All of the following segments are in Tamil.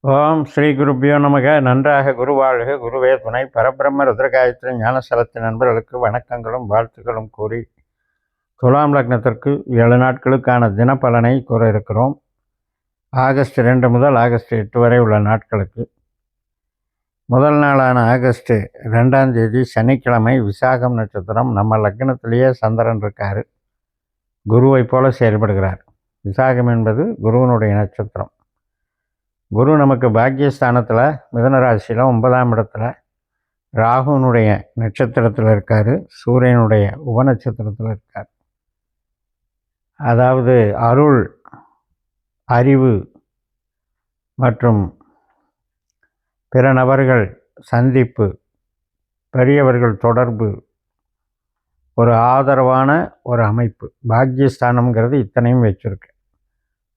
ஓம் ஸ்ரீ குருப்பியோ நமக. நன்றாக குருவாழ்க. குருவே துணை. பரபிரம்ம ருத்ரகாயத்ரி ஞானசலத்தின் நண்பர்களுக்கு வணக்கங்களும் வாழ்த்துக்களும் கூறி துலாம் லக்னத்திற்கு ஏழு நாட்களுக்கான தினப்பலனை கூற இருக்கிறோம். ஆகஸ்ட் ரெண்டு முதல் ஆகஸ்ட் எட்டு வரை உள்ள நாட்களுக்கு. முதல் நாளான ஆகஸ்ட் ரெண்டாம் தேதி சனிக்கிழமை விசாகம் நட்சத்திரம் நம்ம லக்னத்திலேயே சந்திரன் இருக்கார். குருவைப் போல செயல்படுகிறார். விசாகம் என்பது குருவனுடைய நட்சத்திரம். குரு நமக்கு பாக்கியஸ்தானத்தில் மிதன ராசியில் ஒன்பதாம் இடத்துல ராகுனுடைய நட்சத்திரத்தில் இருக்கார் சூரியனுடைய உபநட்சத்திரத்தில் இருக்கார். அதாவது அருள் அறிவு மற்றும் பிற நபர்கள் சந்திப்பு பெரியவர்கள் தொடர்பு ஒரு ஆதரவான ஒரு அமைப்பு. பாக்யஸ்தானம்ங்கிறது இத்தனையும் வச்சுருக்கு.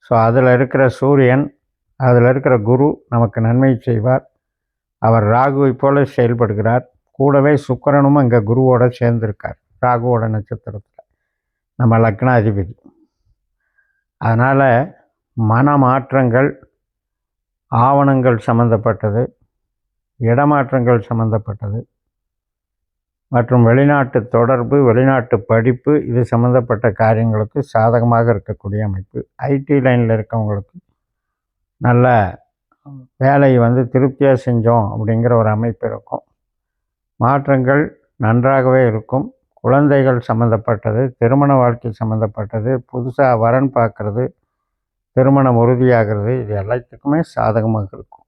ஸோ அதில் இருக்கிற சூரியன் அதில் இருக்கிற குரு நமக்கு நன்மை செய்வார். அவர் ராகுவை போல செயல்படுகிறார். கூடவே சுக்கரனும் அங்கே குருவோட சேர்ந்திருக்கார். ராகுவோட நட்சத்திரத்தில். நம்ம லக்னாதிபதி. அதனால் மனமாற்றங்கள் ஆவணங்கள் சம்மந்தப்பட்டது இடமாற்றங்கள் சம்மந்தப்பட்டது மற்றும் வெளிநாட்டு தொடர்பு வெளிநாட்டு படிப்பு இது சம்மந்தப்பட்ட காரியங்களுக்கு சாதகமாக இருக்கக்கூடிய அமைப்பு. ஐடி லைனில் இருக்கவங்களுக்கு நல்ல வேலையை வந்து திருப்தியாக செஞ்சோம் அப்படிங்கிற ஒரு அமைப்பு இருக்கும். மாற்றங்கள் நன்றாகவே இருக்கும். குழந்தைகள் சம்மந்தப்பட்டது திருமண வாழ்க்கை சம்மந்தப்பட்டது புதுசாக வரன் பார்க்குறது திருமணம் உறுதியாகிறது இது எல்லாத்துக்குமே சாதகமாக இருக்கும்.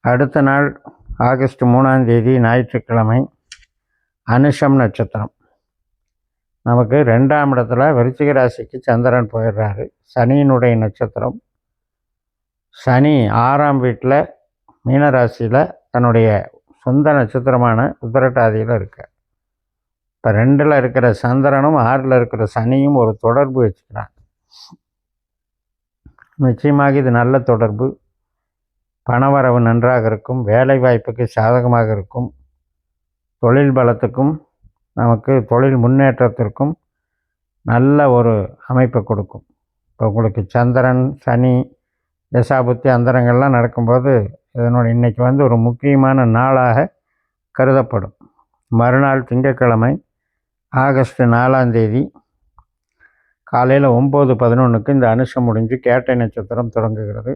அடுத்த நாள் ஆகஸ்ட் மூணாம் தேதி ஞாயிற்றுக்கிழமை அனுஷம் நட்சத்திரம். நமக்கு ரெண்டாம் இடத்துல விருச்சிக ராசிக்கு சந்திரன் போயிடுறாரு. சனியினுடைய நட்சத்திரம் சனி ஆறாம் வீட்டில் மீனராசியில் தன்னுடைய சொந்த நட்சத்திரமான உத்திரட்டாதியில் இருக்கார் இப்போ ரெண்டில் இருக்கிற சந்திரனும் ஆறில் இருக்கிற சனியும் ஒரு தொடர்பு வச்சுக்கிறான் நிச்சயமாக இது நல்ல தொடர்பு. பணவரவு நன்றாக இருக்கும் வேலை வாய்ப்புக்கு சாதகமாக இருக்கும். தொழில் பலத்துக்கும் நமக்கு தொழில் முன்னேற்றத்திற்கும் நல்ல ஒரு அமைப்பை கொடுக்கும். இப்போ உங்களுக்கு சந்திரன் சனி தசாபுத்தி அந்தரங்கள்லாம் நடக்கும்போது இதனோட இன்றைக்கி வந்து ஒரு முக்கியமான நாளாக கருதப்படும். மறுநாள் திங்கட்கிழமை ஆகஸ்ட் நாலாம் தேதி காலையில் ஒம்பது பதினொன்றுக்கு இந்த அனுஷம் முடிஞ்சு கேட்டை நட்சத்திரம் தொடங்குகிறது.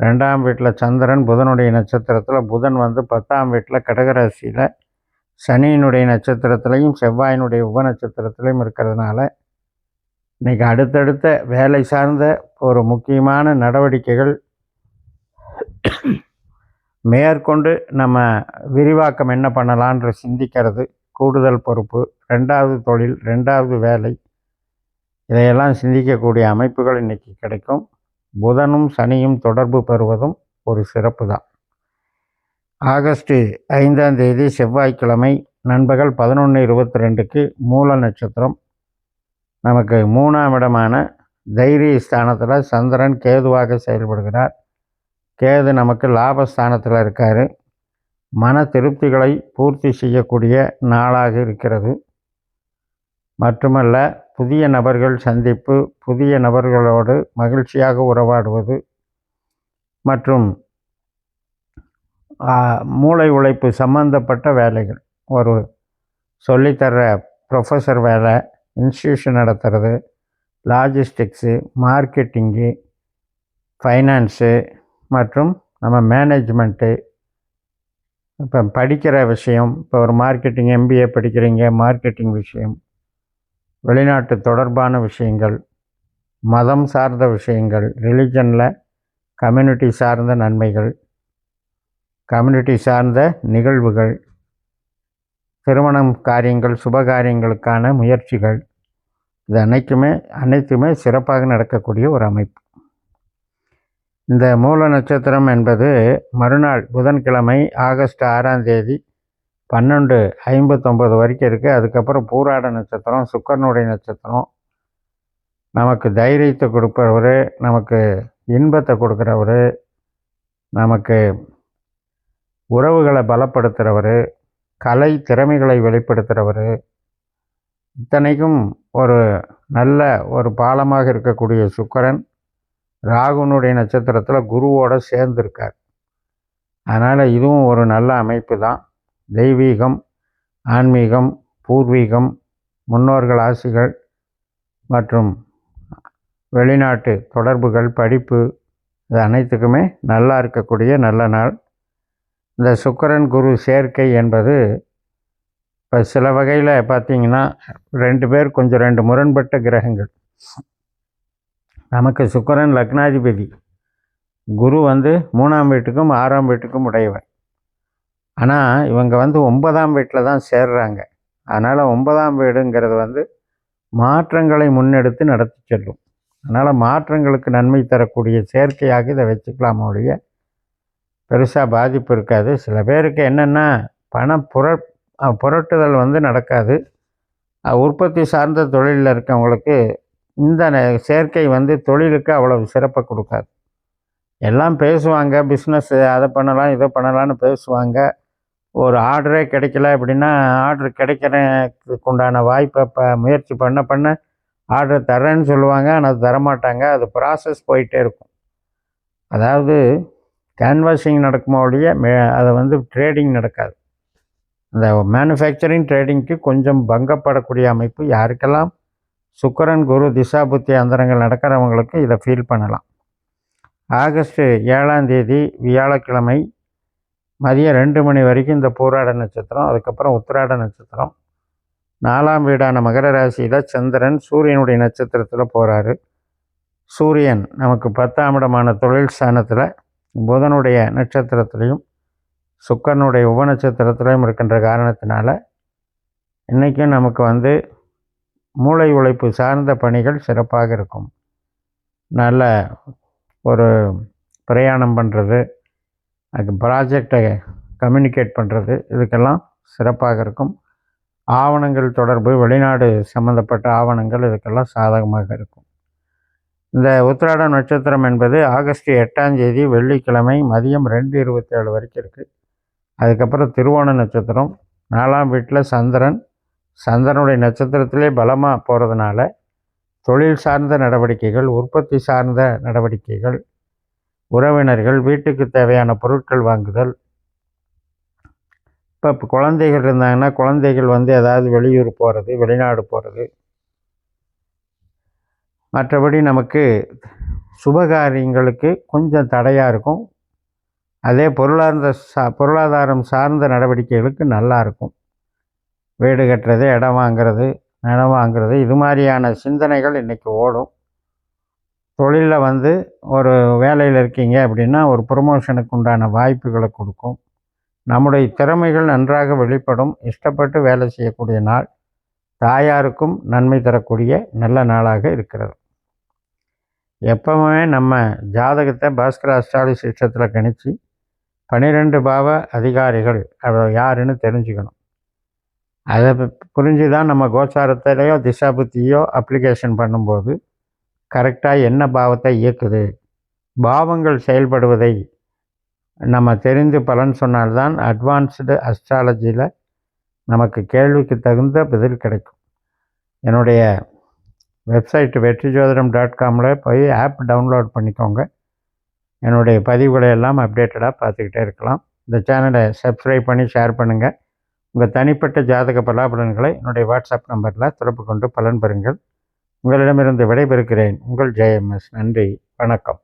ரெண்டாம் வீட்டில் சந்திரன் புதனுடைய நட்சத்திரத்தில் புதன் வந்து பத்தாம் வீட்டில் கடகராசியில் சனியினுடைய நட்சத்திரத்திலையும் செவ்வாயினுடைய உப நட்சத்திரத்திலையும் இருக்கிறதுனால இன்றைக்கி அடுத்தடுத்த வேலை சார்ந்த ஒரு முக்கியமான நடவடிக்கைகள் மேற்கொண்டு நம்ம விரிவாக்கம் என்ன பண்ணலான்ற சிந்திக்கிறது. கூடுதல் பொறுப்பு ரெண்டாவது தொழில் ரெண்டாவது வேலை. இதையெல்லாம் சிந்திக்கக்கூடிய அமைப்புகள் இன்றைக்கி கிடைக்கும். புதனும் சனியும் தொடர்பு பெறுவதும் ஒரு சிறப்பு தான். ஆகஸ்ட் ஐந்தாம் தேதி செவ்வாய்க்கிழமை நண்பகல் பதினொன்று இருபத்தி ரெண்டுக்கு மூல நட்சத்திரம். நமக்கு மூணாம் இடமான தைரிய ஸ்தானத்தில் சந்திரன் கேதுவாக செயல்படுகிறார். கேது நமக்கு லாபஸ்தானத்தில் இருக்கார். மன திருப்திகளை பூர்த்தி செய்யக்கூடிய நாளாக இருக்கிறது. மட்டுமல்ல புதிய நபர்கள் சந்திப்பு புதிய நபர்களோடு மகிழ்ச்சியாக உறவாடுவது மற்றும் மூளை உழைப்பு சம்பந்தப்பட்ட வேலைகள். ஒரு சொல்லித்தர ப்ரொஃபஸர் வேலை இன்ஸ்டியூஷன் நடத்துறது லாஜிஸ்டிக்ஸு மார்க்கெட்டிங்கு ஃபைனான்ஸு மற்றும் நம்ம மேனேஜ்மெண்ட்டு இப்போ படிக்கிற விஷயம் இப்போ ஒரு மார்க்கெட்டிங் எம்பிஏ படிக்கிறீங்க மார்க்கெட்டிங் விஷயம் வெளிநாட்டு தொடர்பான விஷயங்கள் மதம் சார்ந்த விஷயங்கள் ரிலிஜனில் கம்யூனிட்டி சார்ந்த நன்மைகள் கம்யூனிட்டி சார்ந்த நிகழ்வுகள் திருமணம் காரியங்கள் சுபகாரியங்களுக்கான முயற்சிகள். இது அனைத்துமே அனைத்துமே சிறப்பாக நடக்கக்கூடிய ஒரு அமைப்பு. இந்த மூல நட்சத்திரம் என்பது மறுநாள் புதன்கிழமை ஆகஸ்ட் ஆறாம் தேதி பன்னெண்டு ஐம்பத்தொம்பது வரைக்கும் இருக்குது அதுக்கப்புறம் பூராட நட்சத்திரம் சுக்கரனுடைய நட்சத்திரம். நமக்கு தைரியத்தை கொடுப்பவர் நமக்கு இன்பத்தை கொடுக்குறவர் நமக்கு உறவுகளை பலப்படுத்துகிறவர் கலை திறமைகளை வெளிப்படுத்துகிறவர் இத்தனைக்கும் ஒரு நல்ல ஒரு பாலமாக இருக்கக்கூடிய சுக்கரன் ராகுனுடைய நட்சத்திரத்தில் குருவோடு சேர்ந்துருக்கார். அதனால் இதுவும் ஒரு நல்ல அமைப்பு தான். தெய்வீகம் ஆன்மீகம் பூர்வீகம் முன்னோர்கள் ஆசிகள் மற்றும் வெளிநாட்டு தொடர்புகள் படிப்பு இது அனைத்துக்குமே நல்லா இருக்கக்கூடிய நல்ல நாள். இந்த சுக்கரன் குரு சேர்க்கை என்பது இப்போ சில வகையில் பார்த்தீங்கன்னா ரெண்டு பேர் கொஞ்சம் ரெண்டு முரண்பட்ட கிரகங்கள். நமக்கு சுக்கரன் லக்னாதிபதி. குரு வந்து மூணாம் வீட்டுக்கும் ஆறாம் வீட்டுக்கும் உடையவர். ஆனால் இவங்க வந்து ஒன்பதாம் வீட்டில் தான் சேர்றாங்க. அதனால் ஒன்பதாம் வீடுங்கிறது வந்து மாற்றங்களை முன்னெடுத்து நடத்தி செல்லும். அதனால் மாற்றங்களுக்கு நன்மை தரக்கூடிய செயற்கையாக இதை வச்சுக்கலாம் ஒழிய பெருசாக பாதிப்பு இருக்காது. சில பேருக்கு என்னென்னா பண புர புரட்டுதல் வந்து நடக்காது. உற்பத்தி சார்ந்த தொழிலில் இருக்கவங்களுக்கு இந்த ந- சேர்க்கை வந்து தொழிலுக்கு அவ்வளவு சிறப்பை கொடுக்காது. எல்லாம் பேசுவாங்க பிஸ்னஸ் அதை பண்ணலாம் இதை பண்ணலான்னு பேசுவாங்க. ஒரு ஆர்டரே கிடைக்கல அப்படின்னா ஆர்டர் கிடைக்கிறதுக்கு உண்டான வாய்ப்பை இப்போ முயற்சி பண்ண பண்ண ஆர்டர் தரேன்னு சொல்லுவாங்க ஆனால் அது தரமாட்டாங்க. அது ப்ராசஸ் போயிட்டே இருக்கும். அதாவது கேன்வாஷிங் நடக்குமோ ஒழிய மே அதை வந்து ட்ரேடிங் நடக்காது. இந்த மேனுஃபேக்சரிங் ட்ரேடிங்க்கு கொஞ்சம் பங்கப்படக்கூடிய அமைப்பு யாருக்கெல்லாம்? சுக்கரன் குரு திசா புத்தி அந்தரங்கள் நடக்கிறவங்களுக்கு இதை ஃபீல் பண்ணலாம். ஆகஸ்ட் ஏழாம் தேதி வியாழக்கிழமை மதியம் ரெண்டு மணி வரைக்கும் இந்த பூராட நட்சத்திரம் அதுக்கப்புறம் உத்திராட நட்சத்திரம். நாலாம் வீடான மகர ராசியில் சந்திரன் சூரியனுடைய நட்சத்திரத்தில் போகிறாரு சூரியன் நமக்கு பத்தாம் இடமான தொழில் ஸ்தானத்தில் புதனுடைய நட்சத்திரத்திலையும் சுக்கரனுடைய உப நட்சத்திரத்திலையும் இருக்கின்ற காரணத்தினால இன்றைக்கும் நமக்கு வந்து மூளை உழைப்பு சார்ந்த பணிகள் சிறப்பாக இருக்கும். நல்ல ஒரு பிரயாணம் பண்ணுறது அதுக்கு ப்ராஜெக்டை கம்யூனிகேட் பண்ணுறது இதுக்கெல்லாம் சிறப்பாக இருக்கும். ஆவணங்கள் தொடர்பு வெளிநாடு சம்மந்தப்பட்ட ஆவணங்கள் இதுக்கெல்லாம் சாதகமாக இருக்கும். இந்த உத்திராட நட்சத்திரம் என்பது ஆகஸ்ட் எட்டாம் தேதி வெள்ளிக்கிழமை மதியம் ரெண்டு இருபத்தேழு வரைக்கும் இருக்குது அதுக்கப்புறம் திருவோண நட்சத்திரம் நாலாம் வீட்டில் சந்திரன். சந்திரனுடைய நட்சத்திரத்திலே பலமாக போகிறதுனால தொழில் சார்ந்த நடவடிக்கைகள் உற்பத்தி சார்ந்த நடவடிக்கைகள் உறவினர்கள் வீட்டுக்கு தேவையான பொருட்கள் வாங்குதல். இப்போ குழந்தைகள் இருந்தாங்கன்னா குழந்தைகள் வந்து ஏதாவது வெளியூர் போகிறது வெளிநாடு போகிறது மற்றபடி நமக்கு சுபகாரியங்களுக்கு கொஞ்சம் தடையாக இருக்கும். அதே பொருளாதார சா பொருளாதாரம் சார்ந்த நடவடிக்கைகளுக்கு நல்லா இருக்கும். வீடு கட்டுறது இடம் வாங்குறது நிலம் வாங்குறது இது மாதிரியான சிந்தனைகள் இன்றைக்கி ஓடும். தொழிலில் வந்து ஒரு வேலையில் இருக்கீங்க அப்படின்னா ஒரு ப்ரொமோஷனுக்கு உண்டான வாய்ப்புகளை கொடுக்கும். நம்முடைய திறமைகள் நன்றாக வெளிப்படும். இஷ்டப்பட்டு வேலை செய்யக்கூடிய நாள். தாயாருக்கும் நன்மை தரக்கூடிய நல்ல நாளாக இருக்கிறது. எப்பவுமே நம்ம ஜாதகத்தை பாஸ்கர அஸ்ட்ராலஜி சிஸ்டத்தில் கணிச்சு பன்னிரெண்டு பாவ அதிகாரிகள். அவர் யாருன்னு தெரிஞ்சுக்கணும். அதை புரிஞ்சு தான் நம்ம கோச்சாரத்திலேயோ திசா புத்தியோ அப்ளிகேஷன் பண்ணும்போது கரெக்டாக என்ன பாவத்தை இயக்குது? பாவங்கள் செயல்படுவதை நம்ம தெரிந்து பலன் சொன்னால்தான் அட்வான்ஸ்டு அஸ்ட்ராலஜியில் நமக்கு கேள்விக்கு தகுந்த பதில் கிடைக்கும். என்னுடைய வெப்சைட் வெற்றி ஜோதிடம் டாட் காமில் போய் ஆப் டவுன்லோட் பண்ணிக்கோங்க. என்னுடைய பதிவுகளை எல்லாம் அப்டேட்டடாக பார்த்துக்கிட்டே இருக்கலாம். இந்த சேனலை சப்ஸ்கிரைப் பண்ணி ஷேர் பண்ணுங்கள் உங்கள் தனிப்பட்ட ஜாதக பலாபலன்களை என்னுடைய வாட்ஸ்அப் நம்பரில் தொடர்பு கொண்டு பலன் பெறுங்கள். உங்களிடமிருந்து விடைபெறுகிறேன். உங்கள் ஜெயம்எஸ். நன்றி. வணக்கம்.